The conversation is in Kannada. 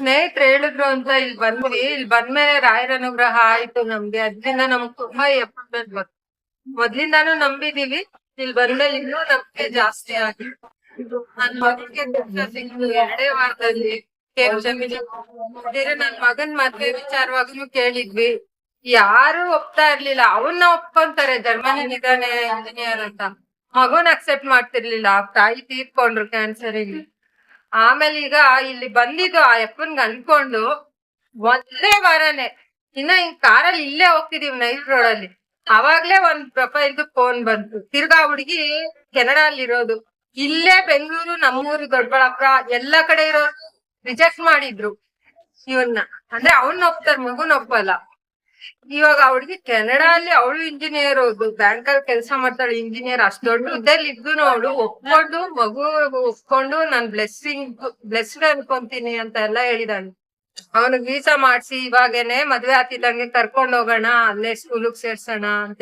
ಸ್ನೇಹಿತರು ಹೇಳಿದ್ರು ಅಂತ ಇಲ್ಲಿ ಬಂದ್ವಿ. ಇಲ್ಲಿ ಬಂದ್ಮೇಲೆ ರಾಯರ ಅನುಗ್ರಹ ಆಯ್ತು ನಮ್ಗೆ. ಅದ್ರಿಂದ ನಮ್ಗ್ ತುಂಬಾ ಎಪ್ಪತ್ಮೆಂಟ್ ಬಂತು. ಮೊದ್ಲಿಂದಾನು ನಂಬಿದೀವಿ. ಇಲ್ಲಿ ಬಂದ್ಮೇಲೆ ಇನ್ನೂ ನಂಬಿಕೆ ಜಾಸ್ತಿ ಆಗಿದೆ ನನ್ ಮಗನ್ಗೆ ಸಿಕ್ತು. ಎರಡೇ ವಾರದಲ್ಲಿ ನನ್ ಮಗನ್ ಮದ್ವೆ ವಿಚಾರವಾಗ್ಲೂ ಕೇಳಿದ್ವಿ. ಯಾರು ಒಪ್ತಾ ಇರ್ಲಿಲ್ಲ. ಅವನ್ನ ಒಪ್ಕೊಂತಾರೆ. ಜರ್ಮನಿ ಇದಾನೆ ಇಂಜಿನಿಯರ್ ಅಂತ. ಮಗುನ್ ಅಕ್ಸೆಪ್ಟ್ ಮಾಡ್ತಿರ್ಲಿಲ್ಲ. ತಾಯಿ ತೀರ್ಕೊಂಡ್ರು ಕ್ಯಾನ್ಸರ್ ಇಲ್ಲಿ. ಆಮೇಲೆ ಈಗ ಇಲ್ಲಿ ಬಂದಿದ್ದು ಆ ಯಪ್ಪನ್ಗ್ ಅನ್ಕೊಂಡು ಒಂದೇ ವಾರನೆ. ಇನ್ನ ಹಿಂಗ್ ಕಾರಲ್ಲಿ ಇಲ್ಲೇ ಹೋಗ್ತಿದೀವಿ ನೈಟ್ ರೋಡ್ ಅಲ್ಲಿ. ಅವಾಗ್ಲೇ ಒಂದ್ ಪ್ರೊಫೈಲ್ದು ಫೋನ್ ಬಂತು. ತಿರ್ಗಾ ಹುಡುಗಿ ಕೆನಡಾ ಅಲ್ಲಿ ಇರೋದು. ಇಲ್ಲೇ ಬೆಂಗಳೂರು, ನಮ್ಮೂರು ದೊಡ್ಡಬಳ್ಳಾಪುರ ಎಲ್ಲಾ ಕಡೆ ಇರೋರು ರಿಜೆಕ್ಟ್ ಮಾಡಿದ್ರು. ಇವನ್ನ ಅಂದ್ರೆ ಅವ್ನ ಒಪ್ತಾರ, ಮಗುನ ಒಪ್ಪಲ್ಲ. ಇವಾಗ ಅವಳಿಗೆ ಕೆನಡಾ ಅಲ್ಲಿ ಅವಳು ಇಂಜಿನಿಯರ್ ಬ್ಯಾಂಕ್ ಅಲ್ಲಿ ಕೆಲಸ ಮಾಡ್ತಾಳೆ ಇಂಜಿನಿಯರ್ ಅಷ್ಟ್ ದೊಡ್ಡ ಹುದ್ದೆಲಿ ಇದ್ದು ಅವಳು ಒಪ್ಕೊಂಡು ಮಗು ಒಪ್ಕೊಂಡು ನಾನ್ ಬ್ಲೆಸ್ಸಿಂಗ್ ಬ್ಲೆಸ್ಡ್ ಅನ್ಕೊಂತೀನಿ ಅಂತ ಎಲ್ಲ ಹೇಳಿದಾನೆ ಅವನಿಗೆ ವೀಸಾ ಮಾಡ್ಸಿ, ಇವಾಗೇನೆ ಮದ್ವೆ ಆಗ್ತಿದ್ದಂಗೆ ಕರ್ಕೊಂಡ್ ಹೋಗೋಣ, ಅಲ್ಲೇ ಸ್ಕೂಲಿಗೆ ಸೇರ್ಸೋಣ ಅಂತ